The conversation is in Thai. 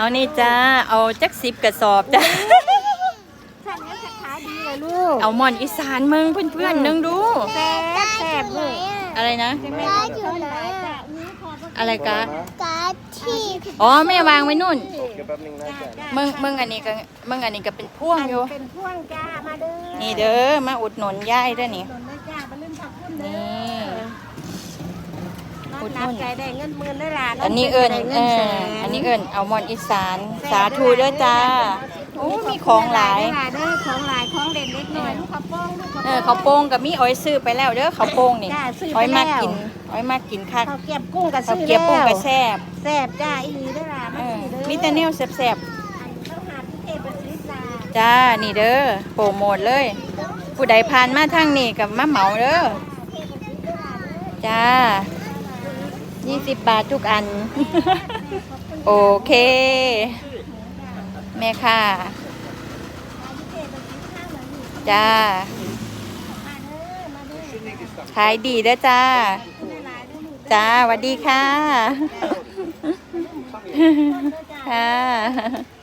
เอานี่จ้า เอาจักสิบกระสอบจ้าท่านนี้จะขายดีเลยลูกเอาหมอนอีสานเมืองเพื่อนๆนึงดู แซ่บแซ่บลูกอะไรนะจะไม่ได้อยู่ไหนอะนี่พออะไรกะการที่อ๋อแม่วางไว้นู่น เดี๋ยวแป๊บนึงนะจ๊ะมึงมึงอันนี้ก็มึงอันนี้ก็เป็นพ่วงอยู่ เป็นพ่วงจ้ามาเด้อนี่เด้อ มาอุดหนุนย่ายด้วยนี่ หนุนเลยจ้าไปลื่นผักพุ่นเด้นี่อน้องนับใจได้เงินหมื่นได้ล่ะอันนี้เอิญได้เอเงินแสอน อันนี้เอิญเอาหมอนอีสาน สาธุเด้อจ้าโอ้มีของหลายได้เด้อของหลายของเด่นเล็กน้อยลูกข้าวโป้งลูกข้าวเอโป้องเขาวโป้งกับมีอ้อยซื้อไปแล้วเด้อเขาวโป้งนี่จ้าซื้อไปอ้อยมากแล้ว กินอ้อยมากกินคักข้าวเกรียบกุ้งกับเขาวซื้อเกี๊ยวปุ้งกระแล้วแซ่บแซ่บจ้าอีหลีได้อล่ะเอมาอซื้อเด้อมีแต่แนวแซ่บอันต้องหาพิเศษไปซื้อจ้าๆจ้านี่เด้อโปรโมทเลย ผู้ใดผ่านมาทางนี้กับมาเหมาเด้อจ้า 20บาททุกอัน โอเค แม่ค่ะจ้าขายดีเด้อจ้า จ้าสวัสดีค่ะ ค่ะ